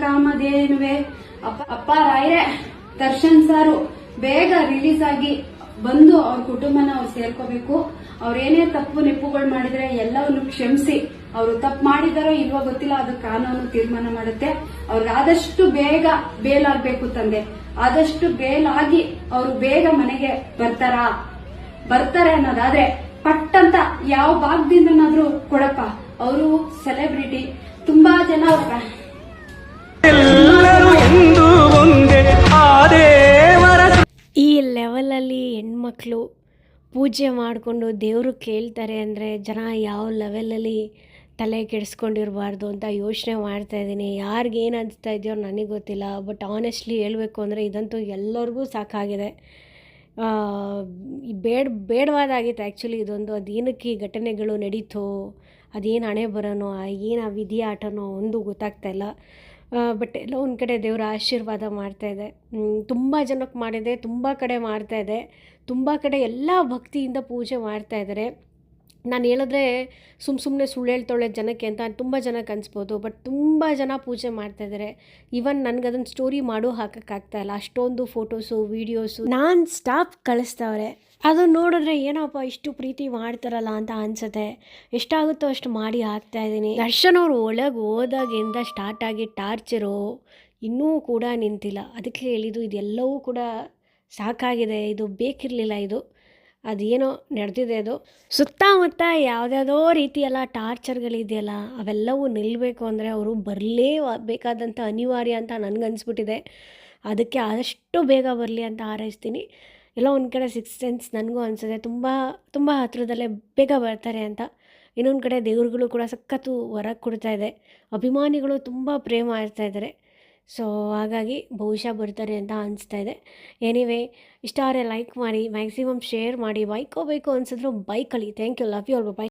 ಕಾಮಧೇನುವೆ. ಅಪ್ಪ ರಾಯ್ರೆ, ದರ್ಶನ್ ಸಾರು, ಬೇಗ ರಿಲೀಸ್ ಆಗಿ ಬಂದು ಅವ್ರ ಕುಟುಂಬನ ಅವ್ರು ಸೇರ್ಕೋಬೇಕು. ಅವ್ರೇನೇ ತಪ್ಪು ನೆಪ್ಪುಗಳು ಮಾಡಿದ್ರೆ ಎಲ್ಲವನ್ನು ಕ್ಷಮಿಸಿ. ಅವರು ತಪ್ಪು ಮಾಡಿದಾರೋ ಇಲ್ವೋ ಗೊತ್ತಿಲ್ಲ, ಅದು ಕಾನೂನು ತೀರ್ಮಾನ ಮಾಡುತ್ತೆ. ಅವ್ರಿಗೆ ಆದಷ್ಟು ಬೇಗ ಬೇಲಾಗ್ಬೇಕು ತಂದೆ. ಆದಷ್ಟು ಬೇಲಾಗಿ ಅವರು ಬೇಗ ಮನೆಗೆ ಬರ್ತಾರಾ? ಬರ್ತಾರೆ ಅನ್ನೋದಾದ್ರೆ ಪಟ್ಟಂತ ಯಾವ ಭಾಗದಿಂದನಾದ್ರೂ ಕೊಡಪ್ಪ. ಅವರು ಸೆಲೆಬ್ರಿಟಿ ತುಂಬಾ ಜನ ಹೆಣ್ಮಕ್ಳು ಪೂಜೆ ಮಾಡಿಕೊಂಡು ದೇವರು ಕೇಳ್ತಾರೆ ಅಂದರೆ, ಜನ ಯಾವ ಲೆವೆಲಲ್ಲಿ ತಲೆ ಕೆಡಿಸ್ಕೊಂಡಿರಬಾರ್ದು ಅಂತ ಯೋಚನೆ ಮಾಡ್ತಾ ಇದ್ದೀನಿ. ಯಾರಿಗೆ ಏನು ಅನಿಸ್ತಾ ಇದೆಯೋ ನನಗೆ ಗೊತ್ತಿಲ್ಲ. ಬಟ್ ಆನೆಸ್ಟ್ಲಿ ಹೇಳಬೇಕು ಅಂದರೆ ಇದಂತೂ ಎಲ್ಲರಿಗೂ ಸಾಕಾಗಿದೆ. ಬೇಡ, ಬೇಡವಾದಾಗಿತ್ತು ಆ್ಯಕ್ಚುಲಿ ಇದೊಂದು. ಅದೇನಕ್ಕೆ ಈ ಘಟನೆಗಳು ನಡೀತೋ, ಅದೇನು ಹಣೆ ಬರೋನೋ ಏನು ಆ ವಿಧಿ ಆಟನೋ ಒಂದು ಗೊತ್ತಾಗ್ತಾ ಇಲ್ಲ. ಬಟ್ ಎಲ್ಲ ಒಂದು ಕಡೆ ದೇವರ ಆಶೀರ್ವಾದ ಮಾಡ್ತಾಯಿದೆ ತುಂಬ ಜನಕ್ಕೆ ಮಾಡಿದೆ, ತುಂಬ ಕಡೆ ಮಾಡ್ತಾ ಇದೆ. ತುಂಬ ಕಡೆ ಎಲ್ಲ ಭಕ್ತಿಯಿಂದ ಪೂಜೆ ಮಾಡ್ತಾ ಇದ್ದಾರೆ ನಾನು ಹೇಳಿದ್ರೆ ಸುಮ್ಮ ಸುಮ್ಮನೆ ಸುಳ್ಳು ಹೇಳ್ತಾಳೆ ಜನಕ್ಕೆ ಅಂತ ತುಂಬ ಜನಕ್ಕೆ ಅನಿಸ್ಬೋದು ಬಟ್ ತುಂಬ ಜನ ಪೂಜೆ ಮಾಡ್ತಾ ಇದ್ದಾರೆ ಈವನ್ ನನಗೆ ಅದನ್ನು ಸ್ಟೋರಿ ಮಾಡೋ ಹಾಕೋಕ್ಕಾಗ್ತಾ ಇಲ್ಲ. ಅಷ್ಟೊಂದು ಫೋಟೋಸು, ವೀಡಿಯೋಸು. ನಾನು ಸ್ಟಾಪ್ ಕಳಿಸ್ತವ್ರೆ. ಅದು ನೋಡಿದ್ರೆ ಏನಪ್ಪ ಇಷ್ಟು ಪ್ರೀತಿ ಮಾಡ್ತಾರಲ್ಲ ಅಂತ ಅನ್ಸುತ್ತೆ. ಎಷ್ಟಾಗುತ್ತೋ ಅಷ್ಟು ಮಾಡಿ ಹಾಕ್ತಾ ಇದ್ದೀನಿ. ದರ್ಶನ್ ಅವರು ಒಳಗೆ ಹೋದಾಗಿಂದ ಸ್ಟಾರ್ಟ್ ಆಗಿ ಟಾರ್ಚರು ಇನ್ನೂ ಕೂಡ ನಿಂತಿಲ್ಲ. ಅದಕ್ಕೆ ಹೇಳಿದ್ದು ಇದೆಲ್ಲವೂ ಕೂಡ ಸಾಕಾಗಿದೆ. ಇದು ಬೇಕಿರಲಿಲ್ಲ ಇದು. ಅದೇನೋ ನಡೆದಿದೆ ಅದು. ಸುತ್ತಮುತ್ತ ಯಾವುದ್ಯಾವುದೋ ರೀತಿಯೆಲ್ಲ ಟಾರ್ಚರ್ಗಳಿದೆಯಲ್ಲ, ಅವೆಲ್ಲವೂ ನಿಲ್ಲಬೇಕು ಅಂದರೆ ಅವರು ಬರಲೇ ಬೇಕಾದಂಥ ಅನಿವಾರ್ಯ ಅಂತ ನನಗನ್ಸ್ಬಿಟ್ಟಿದೆ. ಅದಕ್ಕೆ ಆದಷ್ಟು ಬೇಗ ಬರಲಿ ಅಂತ ಹಾರೈಸ್ತೀನಿ. ಎಲ್ಲೋ ಒಂದು ಕಡೆ ಸಿಕ್ಸ್ ಸೆನ್ಸ್ ನನಗೂ ಅನಿಸಿದೆ ತುಂಬ ತುಂಬ ಹತ್ರದಲ್ಲೇ ಬೇಗ ಬರ್ತಾರೆ ಅಂತ. ಇನ್ನೊಂದು ಕಡೆ ದೇವ್ರುಗಳು ಕೂಡ ಸಖತ್ತು ಹೊರಗೆ ಕೊಡ್ತಾ ಇದೆ. ಅಭಿಮಾನಿಗಳು ತುಂಬ ಪ್ರೇಮ ಇರ್ತಾ ಇದ್ದಾರೆ. ಸೊ ಹಾಗಾಗಿ ಬಹುಶಃ ಬರ್ತಾರೆ ಅಂತ ಅನಿಸ್ತಾ ಇದೆ. ಎನಿವೇ ಇಷ್ಟ ಆದರೆ ಲೈಕ್ ಮಾಡಿ ಮ್ಯಾಕ್ಸಿಮಮ್ ಶೇರ್ ಮಾಡಿ ಬೈಕೋ ಬೇಕು ಅನಿಸಿದ್ರು ಬೈಕಲ್ಲಿ ಥ್ಯಾಂಕ್ ಯು ಲವ್ ಯು ಅವ್ರ ಬೈ